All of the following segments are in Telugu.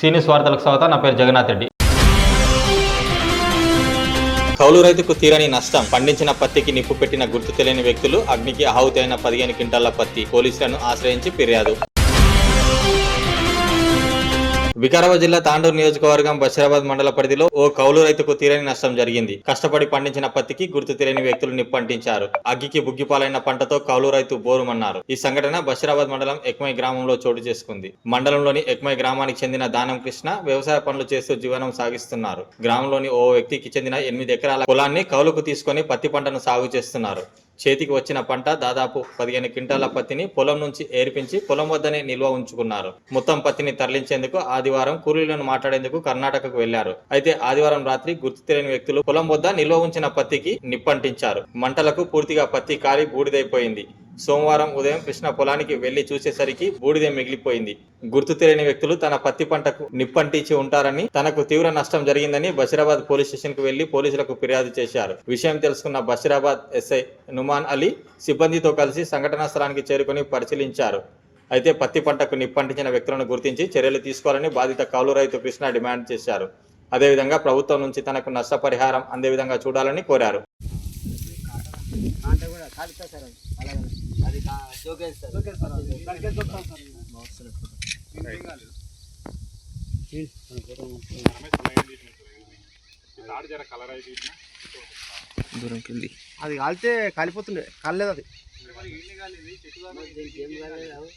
సీనియస్ వార్తలకు స్వాగతం. నా పేరు జగన్నాథ్ రెడ్డి. కౌలు రైతుకు తీరని నష్టం. పండించిన పత్తికి నిప్పు పెట్టిన గుర్తు తెలియని వ్యక్తులు అగ్నికి ఆహుతి అయిన పదిహేను క్వింటాల పత్తి పోలీసులను ఆశ్రయించి ఫిర్యాదు. వికారాబాద్ జిల్లా తాండూరు నియోజకవర్గం బషీరాబాద్ మండల పరిధిలో ఓ కౌలు రైతుకు తీరని నష్టం జరిగింది. కష్టపడి పండించిన పత్తికి గుర్తు తెలియని వ్యక్తులు నిప్పంటించారు. అగ్గికి బుగ్గిపాలైన పంటతో కౌలు రైతు బోరుమన్నారు. ఈ సంఘటన బషీరాబాద్ మండలం ఎక్మై గ్రామంలో చోటు చేసుకుంది. మండలంలోని ఎక్మై గ్రామానికి చెందిన దానం కృష్ణ వ్యవసాయ పనులు చేస్తూ జీవనం సాగిస్తున్నారు. గ్రామంలోని ఓ వ్యక్తికి చెందిన ఎనిమిది ఎకరాల పొలాన్ని కౌలుకు తీసుకొని పత్తి పంటను సాగు చేస్తున్నారు. చేతికి వచ్చిన పంట దాదాపు పదిహేను క్వింటాల పత్తిని పొలం నుంచి ఏర్పించి పొలం వద్దనే నిల్వ ఉంచుకున్నారు. మొత్తం పత్తిని తరలించేందుకు ఆదివారం కూలీలను మాట్లాడేందుకు కర్ణాటకకు వెళ్ళారు. అయితే ఆదివారం రాత్రి గుర్తు తెలియని వ్యక్తులు పొలం వద్ద నిల్వ ఉంచిన పత్తికి నిప్పంటించారు. మంటలకు పూర్తిగా పత్తి కాలి బూడిదైపోయింది. సోమవారం ఉదయం కృష్ణ పొలానికి వెళ్ళి చూసేసరికి బూడిద మిగిలిపోయింది. గుర్తు తెలియని వ్యక్తులు తన పత్తి పంటకు నిప్పంటించి ఉంటారని తనకు తీవ్ర నష్టం జరిగిందని బషీరాబాద్ పోలీస్ స్టేషన్కు వెళ్ళి పోలీసులకు ఫిర్యాదు చేశారు. విషయం తెలుసుకున్న బషీరాబాద్ ఎస్ఐ నుమాన్ అలీ సిబ్బందితో కలిసి సంఘటనా స్థలానికి చేరుకుని పరిశీలించారు. అయితే పత్తి పంటకు నిప్పంటించిన వ్యక్తులను గుర్తించి చర్యలు తీసుకోవాలని బాధిత కౌలు రైతు కృష్ణ డిమాండ్ చేశారు. అదేవిధంగా ప్రభుత్వం నుంచి తనకు నష్టపరిహారం అందే విధంగా చూడాలని కోరారు. కూడా అది అది కాలితే కాలిపోతుండే. కాలేదు అది దీనికి ఏం కాలేదు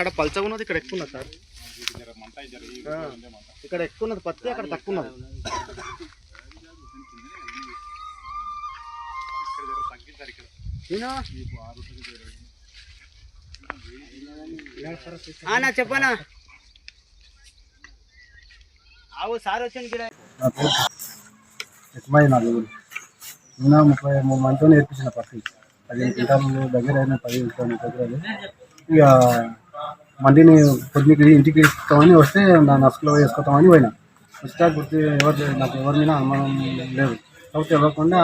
అక్కడ పల్చగా ఉన్నది ఇక్కడ ఎక్కువ ఉన్నది సార్. ఇక్కడ ఎక్కువ ఉన్నది పత్తి అక్కడ తక్కువ ఉన్నది. చెప్పనా? ఆవు సార్ వచ్చింది నిన్న ముప్పై మూడు మందితో నేర్పించిన పత్తి. పదిహేను కింటాలు దగ్గర అయిన పదిహేను తొమ్మిది దగ్గర. ఇక మండిని పొద్దుకి ఇంటికి ఇస్తామని వస్తే నా నసుకులో వేసుకొస్తామని పోయినా. వస్తే గుర్తు ఎవరు. నాకు ఎవరి మీద అనుమానం లేదు. కాబట్టి ఇవ్వకుండా.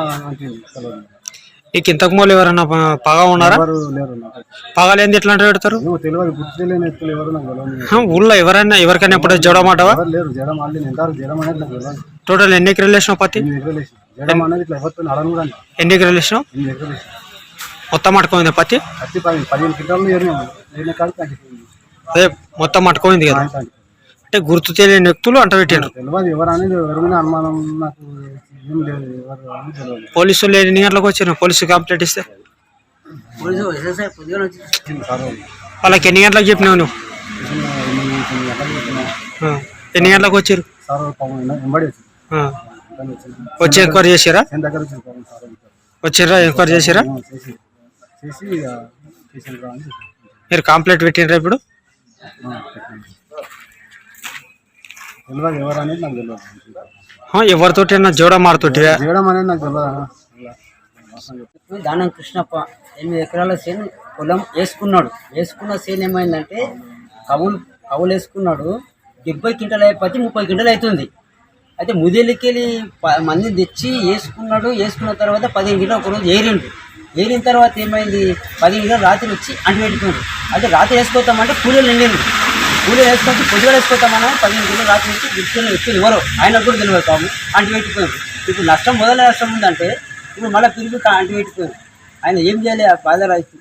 నీకు ఇంతకు మూలు ఎవరన్నా పగా ఉన్నారా? పగలేంది ఎట్లా పెడతారు? ఊళ్ళో ఎవరైనా ఎవరికైనా ఎప్పుడు నాకు తెలియదు టోటల్ ఎన్ని ఎకరాలు వేసినావు పత్తి. ఎన్ని ఎకరాలు వేసినావు? మొత్తం మట్టుకోయింది పత్తి? పత్తి పది పదిహేను అదే మొత్తం మట్టుకోయింది కదా. అంటే గుర్తు తెలియని వ్యక్తులు అంట పెట్టిండ్రు. తెలియదు ఎవరు అనేది ఎవరి మీద అనుమానం నాకు ఏం లేదు ఎవరు అని తెలియదు పోలీసులు ఎన్ని గంటలకు వచ్చారు పోలీసు కంప్లైంట్ ఇస్తే? సార్ వాళ్ళకి ఎన్ని గంటలకు చెప్పినావు నువ్వు? ఆ, ఎన్ని గంటలకు వచ్చారు సార్ పాపం వెన- వెంబడి వచ్చింది ఆ, వెంబడి వచ్చింది వచ్చి ఎంక్వైరీ చేసారా నేను దగ్గర వచ్చింది పాపం సార్ ఇంకా. వచ్చిర్రా ఎంక్వైరీ చేసారా చేసి చేసి అని చెప్పాను. మీరు కంప్లైంట్ పెట్టిండ్రా ఇప్పుడు. తెలియదు ఎవరు అనేది నాకు తెలియదు ఆ, ఎవరితోటి జోడ మారుతోటి. అనేది నాకు తెలియదు. దానం కృష్ణప్ప ఎనిమిది ఎకరాల చేను పొలం వేసుకున్నాడు. వేసుకున్న చేను ఏమైందంటే కవులు కవులు వేసుకున్నాడు. డెబ్బై క్వింటల్ అయిపోతే ముప్పై క్వింటల్ అవుతుంది. అయితే ముదిలికెళ్ళి ప- మందిని తెచ్చి వేసుకున్నాడు. వేసుకున్న తర్వాత పదిహేను కిలో ఒకరోజు ఏరిండు. ఏరిన తర్వాత ఏమైంది? పదిహేను కిలో రాత్రి వచ్చి అంటు పెట్టుకున్నాడు. అయితే రాత్రి వేసుకోతామంటే కూలీలు నిండింది కూలీలు వేసుకొచ్చి పొద్దుగా వేసుకోతామన్నా పదిహేను కిలో రాత్రి వచ్చి గుర్తున్న వ్యక్తులు ఎవరో? ఆయన కూడా తెలియదు పాము అంటు పెట్టుకున్నాడు. ఇప్పుడు నష్టం మొదల నష్టం ఉందంటే ఇప్పుడు మళ్ళీ తిరిగి అంటు పెట్టుకున్నాడు. ఆయన ఏం చేయాలి? ఆ బాధ రైతు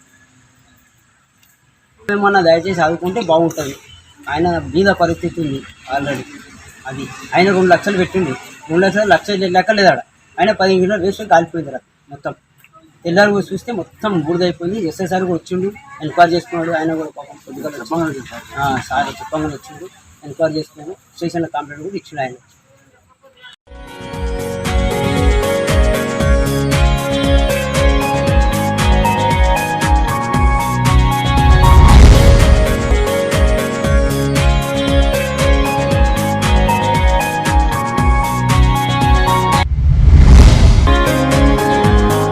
ఏమన్నా దయచేసి ఆదుకుంటే బాగుంటుంది. ఆయన బీద పరిస్థితి ఉంది ఆల్రెడీ. అది. ఆయన రెండు లక్షలు పెట్టింది రెండు లక్షలు లక్షలు లెక్క ఆడ ఆయన పదిహేను కిలోలు వేసుకుని కాలిపోయింది అక్కడ మొత్తం. తెల్లారు పోయి చూస్తే మొత్తం బూడిదైపోయింది. ఎస్ఐసారి కూడా వచ్చిండు ఎంక్వైరీ చేసుకున్నాడు. ఆయన కూడా పాపం కొద్దిగా చెప్పంగా సార్ చెప్పంగా వచ్చిండు. ఎంక్వైరీ చేసుకున్నాను స్టేషన్లో కంప్లైంట్ కూడా ఇచ్చిండు ఆయన.